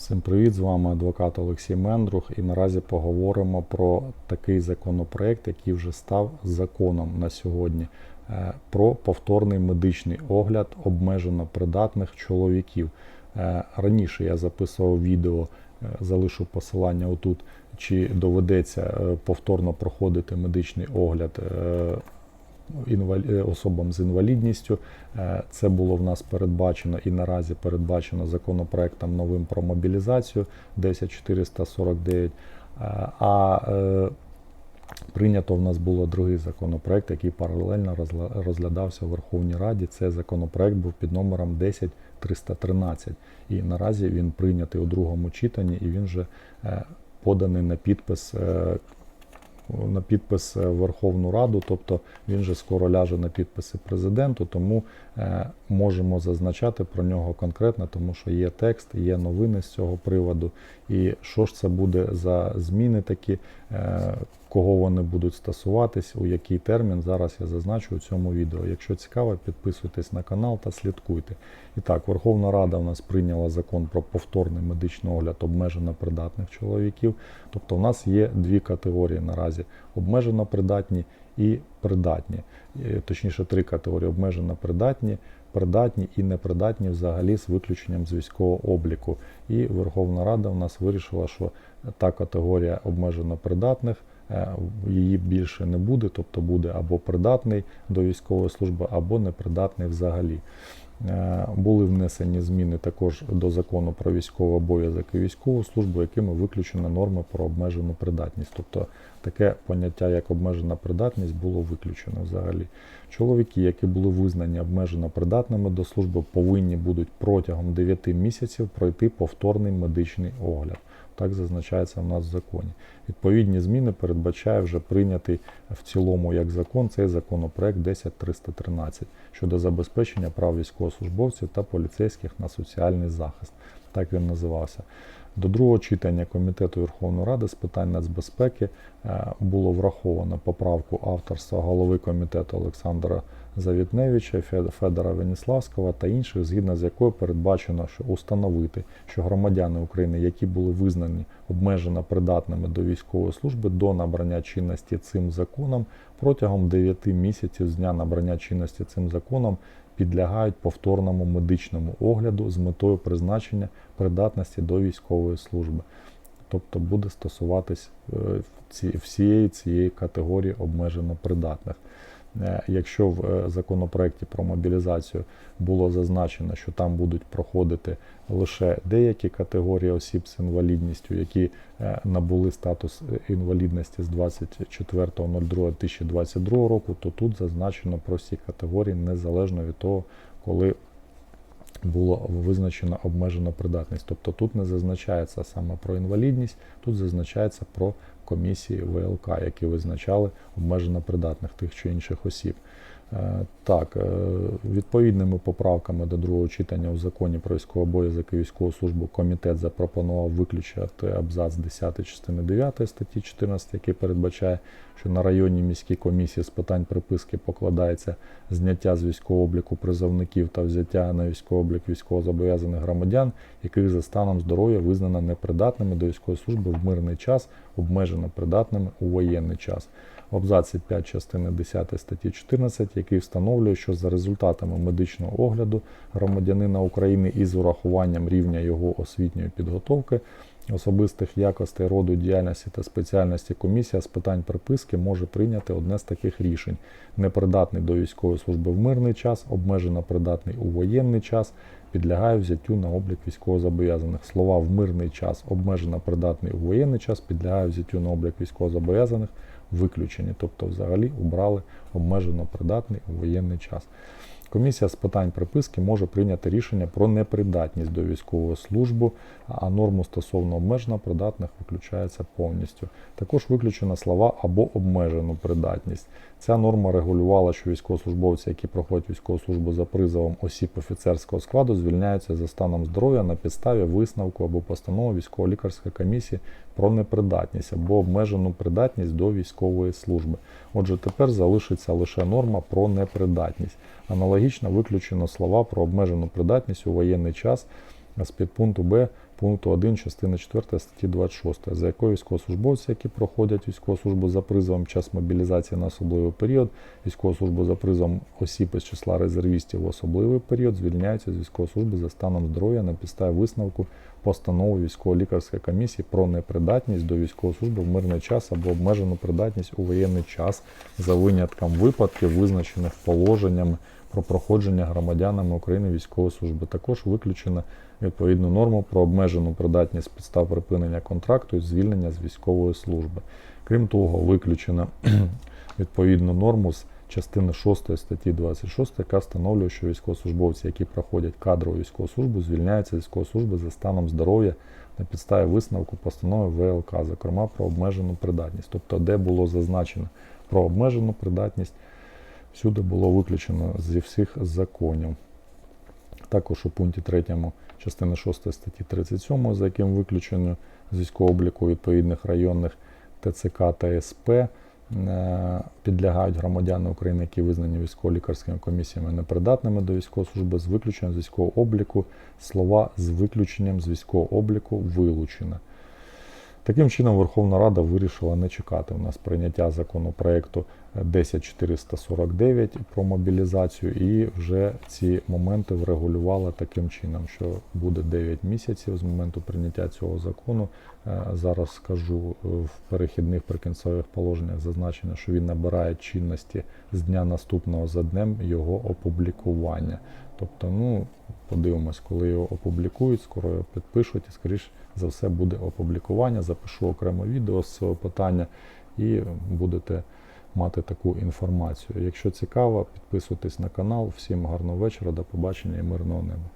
Всім привіт! З вами адвокат Олексій Мендрух. І наразі поговоримо про такий законопроект, який вже став законом на сьогодні, е, про повторний медичний огляд обмежено придатних чоловіків. Е, Раніше я записував відео, е, залишу посилання отут, чи доведеться повторно проходити медичний огляд особам з інвалідністю. Е, Це було в нас передбачено і наразі передбачено законопроектом новим про мобілізацію 10449. Е, А е, прийнято в нас було другий законопроект, який паралельно розглядався у Верховній Раді. Це законопроект був під номером 10313. І наразі він прийнятий у другому читанні, і він вже е, поданий на підпис е, на підпис Верховну Раду, тобто він же скоро ляже на підписи президенту, тому е, можемо зазначати про нього конкретно, тому що є текст, є новини з цього приводу. І що ж це буде за зміни такі, е, кого вони будуть стосуватись, у який термін. Зараз я зазначу у цьому відео. Якщо цікаво, підписуйтесь на канал та слідкуйте. І так, Верховна Рада у нас прийняла закон про повторний медичний огляд обмежено придатних чоловіків. Тобто, у нас є дві категорії наразі: обмежено придатні і придатні. Е, Точніше, три категорії: обмежено придатні, придатні і непридатні взагалі з виключенням з військового обліку. І Верховна Рада у нас вирішила, що та категорія обмежено придатних. Е, Її більше не буде, тобто буде або придатний до військової служби, або непридатний взагалі. Е, Були внесені зміни також до закону про військовий обов'язок і військову службу, якими виключена норма про обмежену придатність. Тобто таке поняття, як обмежена придатність, було виключено взагалі. Чоловіки, які були визнані обмежено придатними до служби, повинні будуть протягом 9 місяців пройти повторний медичний огляд. Так зазначається в нас в законі. Відповідні зміни передбачає вже прийнятий в цілому як закон цей законопроект 10313 щодо забезпечення прав військовослужбовців та поліцейських на соціальний захист. Так він називався. До другого читання Комітету Верховної Ради з питань нацбезпеки е, було враховано поправку авторства голови комітету Олександра Завітневича, Фе- Федора Веніславського та інших, згідно з якою передбачено, що установити, що громадяни України, які були визнані обмежено придатними до військової служби до набрання чинності цим законом, протягом 9 місяців з дня набрання чинності цим законом підлягають повторному медичному огляду з метою призначення придатності до військової служби. Тобто буде стосуватись е, всієї цієї категорії обмежено придатних. Е, Якщо в е, законопроекті про мобілізацію було зазначено, що там будуть проходити лише деякі категорії осіб з інвалідністю, які е, набули статус інвалідності з 24.02.2022 року, то тут зазначено про всі категорії незалежно від того, коли було визначено обмежена придатність. Тобто тут не зазначається саме про інвалідність, тут зазначається про комісії ВЛК, які визначали обмежено придатних тих чи інших осіб. Е, Так, е, відповідними поправками до другого читання у законі про військовий обов'язок і військову службу комітет запропонував виключити абзац 10 частини 9 статті 14, який передбачає, що на районній міській комісії з питань приписки покладається зняття з військового обліку призовників та взяття на військовий облік військовозобов'язаних громадян, яких за станом здоров'я визнано непридатними до військової служби в мирний час, обмежено придатними у воєнний час. В абзаці 5 частини 10 статті 14, який встановлює, що за результатами медичного огляду громадянина України із урахуванням рівня його освітньої підготовки, особистих якостей роду діяльності та спеціальності комісія з питань приписки може прийняти одне з таких рішень: непридатний до військової служби в мирний час, обмежено придатний у воєнний час, підлягає взяттю на облік військовозобов'язаних. Слова в мирний час, обмежено придатний у воєнний час, підлягає взяттю на облік військовозобов'язаних виключені, тобто взагалі убрали обмежено придатний у воєнний час. Комісія з питань приписки може прийняти рішення про непридатність до військової служби, а норму стосовно обмежено придатних виключається повністю. Також виключено слова або обмежену придатність. Ця норма регулювала, що військовослужбовці, які проходять військову службу за призовом осіб офіцерського складу, звільняються за станом здоров'я на підставі висновку або постанови військово-лікарської комісії про непридатність або обмежену придатність до військової служби. Отже, тепер залишиться лише норма про непридатність. Аналогічно виключено слова про обмежену придатність у воєнний час з підпункту Б пункту 1 частини 4 статті 26, за якою військовослужбовці, які проходять військову службу за призовом час мобілізації на особливий період, військову службу за призовом осіб із числа резервістів в особливий період, звільняються з військової служби за станом здоров'я на підставі висновку постанови військово-лікарської комісії про непридатність до військової служби в мирний час або обмежену придатність у воєнний час за винятком випадків, визначених положеннями про проходження громадянами України військової служби. Також виключено відповідну норму про обмежену придатність підстав припинення контракту і звільнення з військової служби. Крім того, виключено відповідну норму з частини 6 статті 26, яка встановлює, що військовослужбовці, які проходять кадрову військову службу, звільняються з військової служби за станом здоров'я на підставі висновку постанови ВЛК, зокрема про обмежену придатність. Тобто, де було зазначено про обмежену придатність, всюди було виключено зі всіх законів. Також у пункті 3 частини 6 статті 37, за яким виключено з військового обліку відповідних районних ТЦК та СП е, підлягають громадяни України, які визнані військово-лікарськими комісіями непридатними до військової служби з виключенням з військового обліку. Слова з виключенням з військового обліку вилучено. Таким чином, Верховна Рада вирішила не чекати у нас прийняття законопроекту 10449 про мобілізацію, і вже ці моменти врегулювала таким чином, що буде 9 місяців з моменту прийняття цього закону. Е, Зараз скажу е, в перехідних прикінцевих положеннях зазначено, що він набирає чинності з дня наступного за днем його опублікування. Тобто, ну подивимось, коли його опублікують, скоро його підпишуть, і скоріш за все буде опублікування. Запишу окремо відео з цього питання і будете мати таку інформацію. Якщо цікаво, підписуйтесь на канал. Всім гарного вечора, до побачення і мирного неба.